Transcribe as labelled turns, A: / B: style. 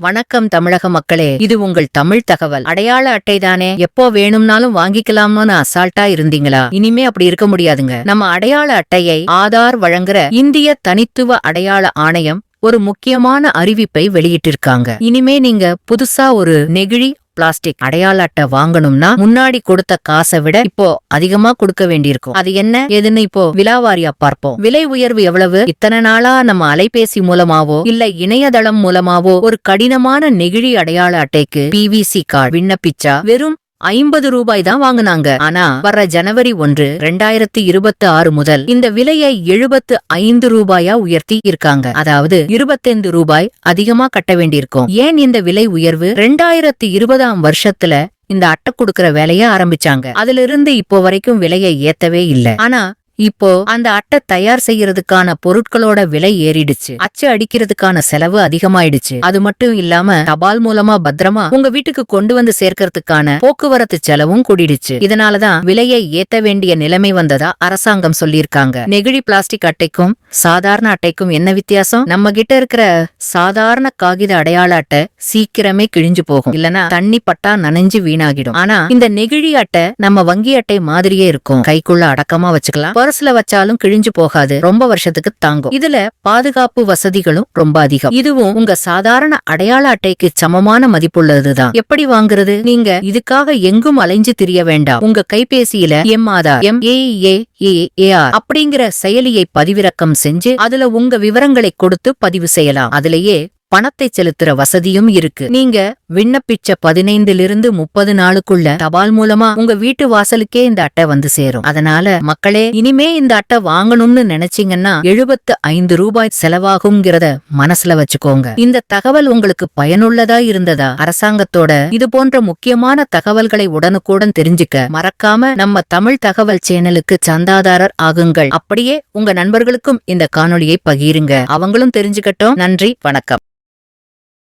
A: வணக்கம் தமிழக மக்களே இது உங்கள் தமிழ் தகவல். அடையாள அட்டை தானே எப்போ வேணும்னாலும் வாங்கிக்கலாம்னு அசால்ட்டா இருந்தீங்களா? இனிமே அப்படி இருக்க முடியாதுங்க. நம்ம அடையாள அட்டையை ஆதார் வழங்குற இந்திய தனித்துவ அடையாள ஆணையம் ஒரு முக்கியமான அறிவிப்பை வெளியிட்டிருக்காங்க. இனிமே நீங்க புதுசா ஒரு நெகிழி பிளாஸ்டிக் அடையாள அட்டை வாங்கணும்னா முன்னாடி கொடுத்த காசை விட இப்போ அதிகமா கொடுக்க வேண்டியிருக்கும். அது என்ன? எதுன்னு இப்போ விலாவாரியா பார்ப்போம். விலை உயர்வு எவ்வளவு? இத்தனை நாளா நம்ம அலைபேசி மூலமாவோ இல்ல இணையதளம் மூலமாவோ ஒரு கடினமான நெகிழி அடையாள அட்டைக்கு பிவிசி கார்டு விண்ணப்பிச்சா வெறும் ஐம்பது ரூபாய் தான் வாங்குனாங்க. ஆனா வர்ற ஜனவரி ஒன்று ரெண்டாயிரத்தி இருபத்தி ஆறு முதல் இந்த விலையை எழுபத்து ஐந்து ரூபாயா உயர்த்தி இருக்காங்க. அதாவது இருபத்தைந்து ரூபாய் அதிகமா கட்ட வேண்டியிருக்கும். ஏன் இந்த விலை உயர்வு? ரெண்டாயிரத்தி இருபதாம் வருஷத்துல இந்த அட்டை கொடுக்கற வேலைய ஆரம்பிச்சாங்க. அதுல இருந்து இப்போ வரைக்கும் விலையை ஏத்தவே இல்ல. ஆனா இப்போ அந்த அட்டை தயார் செய்யறதுக்கான பொருட்களோட விலை ஏறிடுச்சு. அச்சு அடிக்கிறதுக்கான செலவு அதிகமாயிடுச்சு. அது மட்டும் இல்லாம தபால் மூலமா பத்திரமா உங்க வீட்டுக்கு கொண்டு வந்து சேர்க்கறதுக்கான போக்குவரத்து செலவும் கூடிடுச்சு. இதனாலதான் விலையை ஏத்த வேண்டிய நிலைமை வந்ததா அரசாங்கம் சொல்லியிருக்காங்க. நெகிழி பிளாஸ்டிக் அட்டைக்கும் சாதாரண அட்டைக்கும் என்ன வித்தியாசம்? நம்ம கிட்ட இருக்கிற சாதாரண காகித அடையாள அட்டை சீக்கிரமே கிழிஞ்சு போகும். இல்லனா தண்ணி பட்டா நனைஞ்சு வீணாகிடும். ஆனா இந்த நெகிழி அட்டை நம்ம வங்கி அட்டை மாதிரியே இருக்கும். கைக்குள்ள அடக்கமா வச்சுக்கலாம். டாரஸ்ல வச்சாலும் கிழிஞ்சு போகாது. ரொம்ப வருஷத்துக்கு தாங்கும். இதுல பாதுகாப்பு வசதிகளும் ரொம்ப அதிகம். இதுவும் உங்க சாதாரண அடையாள அட்டைக்கு சமமான மதிப்புள்ளதுதான். எப்படி வாங்குறது? நீங்க இதுக்காக எங்கும் அலைஞ்சு திரிய வேண்டாம். உங்க கைபேசியில எம் ஆதார் எம் ஏஆர் அப்படிங்கிற செயலியை பதிவிறக்கம் செஞ்சு அதுல உங்க விவரங்களை கொடுத்து பதிவு செய்யலாம். அதுலயே பணத்தை செலுத்துற வசதியும் இருக்கு. நீங்க விண்ணப்பிச்ச பதினைந்திலிருந்து முப்பது நாளுக்குள்ள தபால் மூலமா உங்க வீட்டு வாசலுக்கே இந்த அட்டை வந்து சேரும். அதனால மக்களே இனிமே இந்த அட்டை வாங்கணும்னு நினைச்சீங்கன்னா எழுபத்து ஐந்து ரூபாய் செலவாகுங்கிறத மனசுல வச்சுக்கோங்க. இந்த தகவல் உங்களுக்கு பயனுள்ளதா இருந்ததா? அரசாங்கத்தோட இது போன்ற முக்கியமான தகவல்களை உடனுக்குடன் தெரிஞ்சுக்க மறக்காம நம்ம தமிழ் தகவல் சேனலுக்கு சந்தாதாரர் ஆகுங்கள். அப்படியே உங்க நண்பர்களுக்கும் இந்த காணொலியை பகிருங்க. அவங்களும் தெரிஞ்சுக்கட்டும். நன்றி வணக்கம்.